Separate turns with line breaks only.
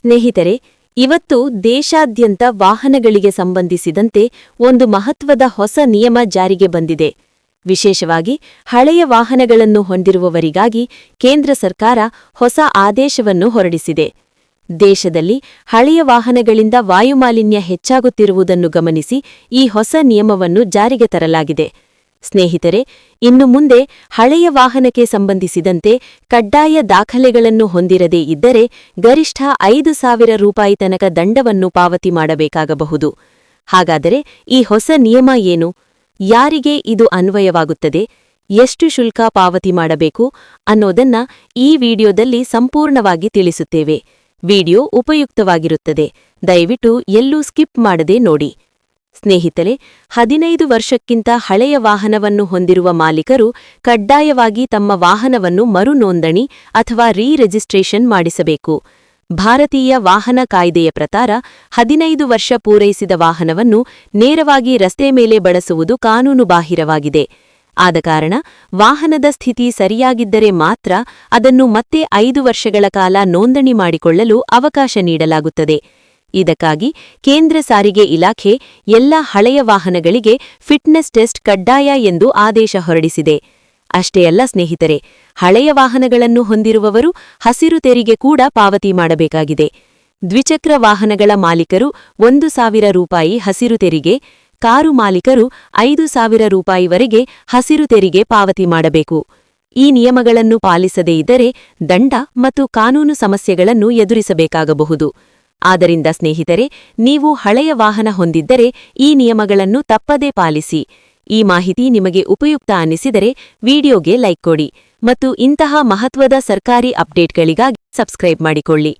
ಸ್ನೇಹಿತರೆ, ಇವತ್ತು ದೇಶಾದ್ಯಂತ ವಾಹನಗಳಿಗೆ ಸಂಬಂಧಿಸಿದಂತೆ ಒಂದು ಮಹತ್ವದ ಹೊಸ ನಿಯಮ ಜಾರಿಗೆ ಬಂದಿದೆ. ವಿಶೇಷವಾಗಿ ಹಳೆಯ ವಾಹನಗಳನ್ನು ಹೊಂದಿರುವವರಿಗಾಗಿ ಕೇಂದ್ರ ಸರ್ಕಾರ ಹೊಸ ಆದೇಶವನ್ನು ಹೊರಡಿಸಿದೆ. ದೇಶದಲ್ಲಿ ಹಳೆಯ ವಾಹನಗಳಿಂದ ವಾಯುಮಾಲಿನ್ಯ ಹೆಚ್ಚಾಗುತ್ತಿರುವುದನ್ನು ಗಮನಿಸಿ ಈ ಹೊಸ ನಿಯಮವನ್ನು ಜಾರಿಗೆ ತರಲಾಗಿದೆ. ಸ್ನೇಹಿತರೆ, ಇನ್ನು ಮುಂದೆ ಹಳೆಯ ವಾಹನಕ್ಕೆ ಸಂಬಂಧಿಸಿದಂತೆ ಕಡ್ಡಾಯ ದಾಖಲೆಗಳನ್ನು ಹೊಂದಿರದೇ ಇದ್ದರೆ ಗರಿಷ್ಠ ಐದು ಸಾವಿರ ರೂಪಾಯಿ ತನಕ ದಂಡವನ್ನು ಪಾವತಿ ಮಾಡಬೇಕಾಗಬಹುದು. ಹಾಗಾದರೆ ಈ ಹೊಸ ನಿಯಮ ಏನು? ಯಾರಿಗೆ ಇದು ಅನ್ವಯವಾಗುತ್ತದೆ? ಎಷ್ಟು ಶುಲ್ಕ ಪಾವತಿ ಮಾಡಬೇಕು ಅನ್ನೋದನ್ನ ಈ ವಿಡಿಯೋದಲ್ಲಿ ಸಂಪೂರ್ಣವಾಗಿ ತಿಳಿಸುತ್ತೇವೆ. ವಿಡಿಯೋ ಉಪಯುಕ್ತವಾಗಿರುತ್ತದೆ. ದಯವಿಟ್ಟು ಎಲ್ಲೂ ಸ್ಕಿಪ್ ಮಾಡದೆ ನೋಡಿ. ಸ್ನೇಹಿತರೆ, ಹದಿನೈದು ವರ್ಷಕ್ಕಿಂತ ಹಳೆಯ ವಾಹನವನ್ನು ಹೊಂದಿರುವ ಮಾಲೀಕರು ಕಡ್ಡಾಯವಾಗಿ ತಮ್ಮ ವಾಹನವನ್ನು ಮರು ನೋಂದಣಿ ಅಥವಾ ರೀ ರಿಜಿಸ್ಟ್ರೇಷನ್ ಮಾಡಿಸಬೇಕು. ಭಾರತೀಯ ವಾಹನ ಕಾಯ್ದೆಯ ಪ್ರಕಾರ, ಹದಿನೈದು ವರ್ಷ ಪೂರೈಸಿದ ವಾಹನವನ್ನು ನೇರವಾಗಿ ರಸ್ತೆ ಮೇಲೆ ಬಳಸುವುದು ಕಾನೂನುಬಾಹಿರವಾಗಿದೆ. ಆದ ಕಾರಣ, ವಾಹನದ ಸ್ಥಿತಿ ಸರಿಯಾಗಿದ್ದರೆ ಮಾತ್ರ ಅದನ್ನು ಮತ್ತೆ ಐದು ವರ್ಷಗಳ ಕಾಲ ನೋಂದಣಿ ಮಾಡಿಕೊಳ್ಳಲು ಅವಕಾಶ ನೀಡಲಾಗುತ್ತದೆ. ಇದಕ್ಕಾಗಿ ಕೇಂದ್ರ ಸಾರಿಗೆ ಇಲಾಖೆ ಎಲ್ಲ ಹಳೆಯ ವಾಹನಗಳಿಗೆ ಫಿಟ್ನೆಸ್ ಟೆಸ್ಟ್ ಕಡ್ಡಾಯ ಎಂದು ಆದೇಶ ಹೊರಡಿಸಿದೆ. ಅಷ್ಟೇ ಅಲ್ಲ ಸ್ನೇಹಿತರೆ, ಹಳೆಯ ವಾಹನಗಳನ್ನು ಹೊಂದಿರುವವರು ಹಸಿರು ತೆರಿಗೆ ಕೂಡ ಪಾವತಿ ಮಾಡಬೇಕಾಗಿದೆ. ದ್ವಿಚಕ್ರ ವಾಹನಗಳ ಮಾಲೀಕರು ಒಂದು ಸಾವಿರ ರೂಪಾಯಿ ಹಸಿರು ತೆರಿಗೆ, ಕಾರು ಮಾಲೀಕರು ಐದು ಸಾವಿರ ರೂಪಾಯಿವರೆಗೆ ಹಸಿರು ತೆರಿಗೆ ಪಾವತಿ ಮಾಡಬೇಕು. ಈ ನಿಯಮಗಳನ್ನು ಪಾಲಿಸದೇ ಇದ್ದರೆ ದಂಡ ಮತ್ತು ಕಾನೂನು ಸಮಸ್ಯೆಗಳನ್ನು ಎದುರಿಸಬೇಕಾಗಬಹುದು. ಆದ್ದರಿಂದ ಸ್ನೇಹಿತರೆ, ನೀವು ಹಳೆಯ ವಾಹನ ಹೊಂದಿದ್ದರೆ ಈ ನಿಯಮಗಳನ್ನು ತಪ್ಪದೇ ಪಾಲಿಸಿ. ಈ ಮಾಹಿತಿ ನಿಮಗೆ ಉಪಯುಕ್ತ ಅನ್ನಿಸಿದರೆ ವಿಡಿಯೋಗೆ ಲೈಕ್ ಕೊಡಿ ಮತ್ತು ಇಂತಹ ಮಹತ್ವದ ಸರ್ಕಾರಿ ಅಪ್ಡೇಟ್ಗಳಿಗಾಗಿ ಸಬ್ಸ್ಕ್ರೈಬ್ ಮಾಡಿಕೊಳ್ಳಿ.